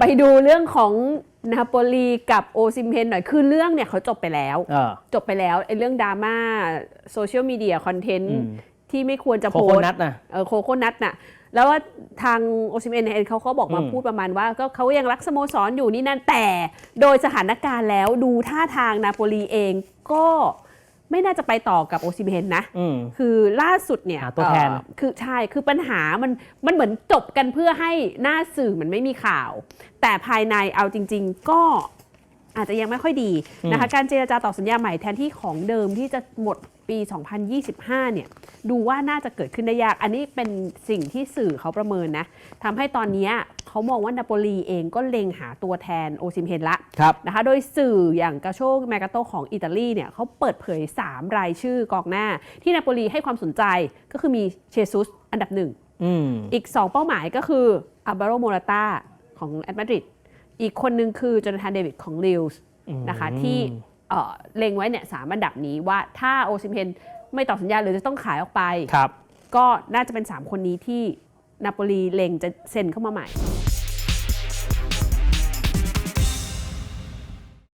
ไปดูเรื่องของนาโปลีกับโอซิมเพนหน่อย คือเรื่องเนี่ยเขาจบไปแล้ว เออ จบไปแล้วไอ้เรื่องดราม่าโซเชียลมีเดียคอนเทนอืต์มที่ไม่ควรจะโคโพโคสต์นัทนะ เออโคโคนัทน่ะ แล้วว่าทางโอซิเมนเองเขาก็บอกมาอืม พูดประมาณว่าก็เขายังรักสโมสรอยู่นี่นั่นแต่ โดยสถานการณ์แล้วดูท่าทางนาโปลีเองก็ ไม่น่าจะไปต่อกับโอซิเมนนะ อืม คือล่าสุดเนี่ยหาตัวแทน เอ่อคือใช่ คือปัญหามันมันเหมือนจบกันเพื่อให้หน้าสื่อมันไม่มีข่าว แต่ภายในเอาจริง ๆ ก็ อาจจะยังไม่ค่อยดีนะคะการเจรจาต่อสัญญาใหม่แทนที่ของเดิมที่จะหมดปี 2025 เนี่ยดูว่าน่าจะเกิดขึ้นได้ยาก อันนี้เป็นสิ่งที่สื่อเขาประเมินนะทำให้ตอนเนี้ยเขามองว่านาโปลีเองก็เล็งหาตัวแทนโอซิมเฮนละครับนะคะโดยสื่ออย่างกาโชแมกาโตของอิตาลีเนี่ยเขาเปิดเผย 3 รายชื่อกองหน้า ที่นาโปลีให้ความสนใจก็คือมีเชซุสอันดับหนึ่งอืมอีก 2 เป้าหมายก็คืออัลบาโรโมราตาของแอตมาดริด อีกคนหนึ่งคือจอนาธานเดวิดของลิลส์นะคะที่เอ่อเล็งไว้เนี่ยสามอันดับนี้ว่าถ้าโอซิมเพนไม่ต่อสัญญาหรือจะต้องขายออกไปครับก็น่าจะเป็น 3 คนนี้ที่นาโปลีเล็งจะเซ็นเข้ามาใหม่